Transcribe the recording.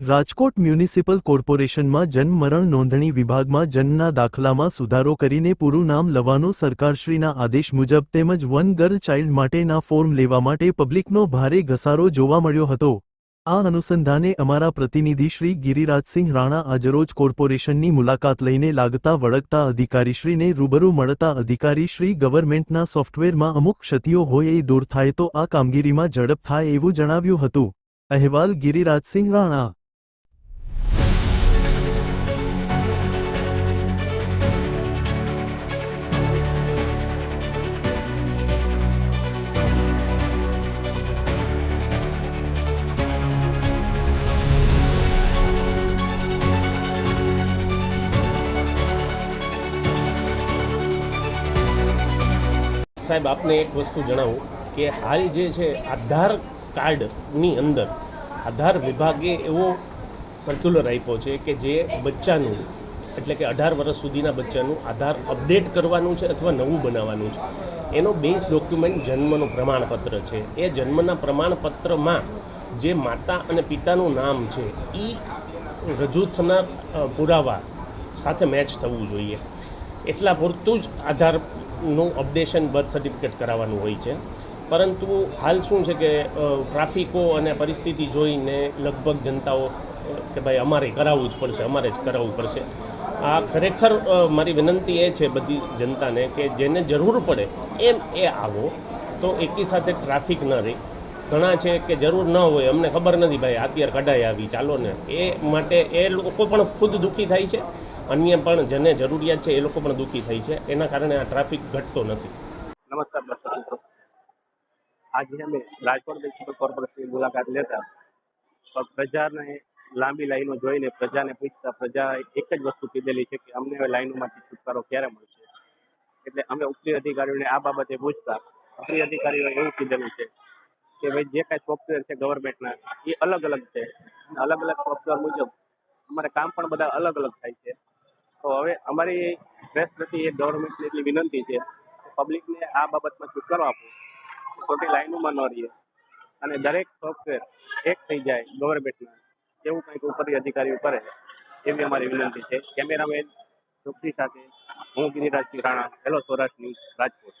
Rajkot municipal કોર્પોરેશનમાં જન્મ મરણ નોંધણી વિભાગમાં જન્મના દાખલામાં સુધારો કરીને પૂરું નામ લવાનો સરકારશ્રીના આદેશ મુજબ તેમજ વન ગર્લ ચાઇલ્ડ માટેના ફોર્મ લેવા માટે પબ્લિકનો ભારે ઘસારો જોવા મળ્યો હતો. આ અનુસંધાને અમારા પ્રતિનિધિ શ્રી ગિરિરાજસિંહ રાણા આજરોજ કોર્પોરેશનની મુલાકાત લઈને લાગતા વળગતા અધિકારીશ્રીને રૂબરૂ મળતા અધિકારીશ્રી ગવર્મેન્ટના સોફ્ટવેરમાં અમુક ક્ષતિઓ હોય એ દૂર થાય તો આ કામગીરીમાં ઝડપ થાય એવું જણાવ્યું હતું. અહેવાલ ગિરિરાજસિંહ રાણા સાહેબ, આપને એક વસ્તુ જણાવું કે હાલ જે છે આધાર કાર્ડની અંદર, આધાર વિભાગે એવો સર્ક્યુલર આપ્યો છે કે જે બચ્ચાનું, એટલે કે અઢાર વર્ષ સુધીના બચ્ચાનું આધાર અપડેટ કરવાનું છે અથવા નવું બનાવવાનું છે. એનો બેઝ ડોક્યુમેન્ટ જન્મનું પ્રમાણપત્ર છે. એ જન્મના પ્રમાણપત્રમાં જે માતા અને પિતાનું નામ છે એ રજૂ થનાર પુરાવા સાથે મેચ થવું જોઈએ. એટલા પૂરતું જ આધારનું અપડેશન બર્થ સર્ટિફિકેટ કરાવવાનું હોય છે. પરંતુ હાલ શું છે કે ટ્રાફિકો અને પરિસ્થિતિ જોઈને લગભગ જનતાઓ કે ભાઈ અમારે કરાવવું જ પડશે, અમારે જ કરાવવું પડશે. આ ખરેખર મારી વિનંતી એ છે બધી જનતાને કે જેને જરૂર પડે એમ એ આવો, તો એકી સાથે ટ્રાફિક ન રહે. ઘણા છે કે જરૂર ન હોય, અમને ખબર નથી ભાઈ, અત્યારે કઢાઈ આવી, ચાલો ને. એ માટે એ લોકો પણ ખુદ દુઃખી થાય છે. અન્ય પણ જેને જરૂરિયાત છે એ લોકો પણ દુઃખી થાય છે. એના કારણે આ ટ્રાફિક ઘટતો નથી. નમસ્કાર દર્શક આજે અમે રાજકોટ મ્યુનિસિપલ કોર્પોરેશનની મુલાકાત લેતા પ્રજાને લાંબી લાઈનો જોઈને પ્રજાને પૂછતા, પ્રજા એક જ વસ્તુ કીધેલી છે કે અમને હવે લાઈનોમાંથી છુટકારો ક્યારે મળશે? એટલે અમે ઉપરી અધિકારીઓને આ બાબતે પૂછતા, ઉપરી અધિકારીઓએ એવું કીધેલું છે કે ભાઈ જે કાંઈ સોફ્ટવેર છે ગવર્મેન્ટના એ અલગ અલગ છે. અલગ અલગ સોફ્ટવેર મુજબ અમારે કામ પણ બધા અલગ અલગ થાય છે. તો હવે અમારી પ્રેસ પ્રતિ એક ગવર્મેન્ટની એટલી વિનંતી છે પબ્લિકને આ બાબતમાં છુટકારો આપો. ખોટી લાઈનોમાં ન રહીએ. અને દરેક સોફ્ટવેર એક થઈ જાય ગવર્મેન્ટના એવું કંઈક ઉપરી અધિકારીઓ કરે, એવી અમારી વિનંતી છે. કેમેરામેન ચોકસી સાથે, હું ગિરિરાજસિંહ રાણા હેલો સૌરાષ્ટ્ર ન્યૂઝ રાજકોટ.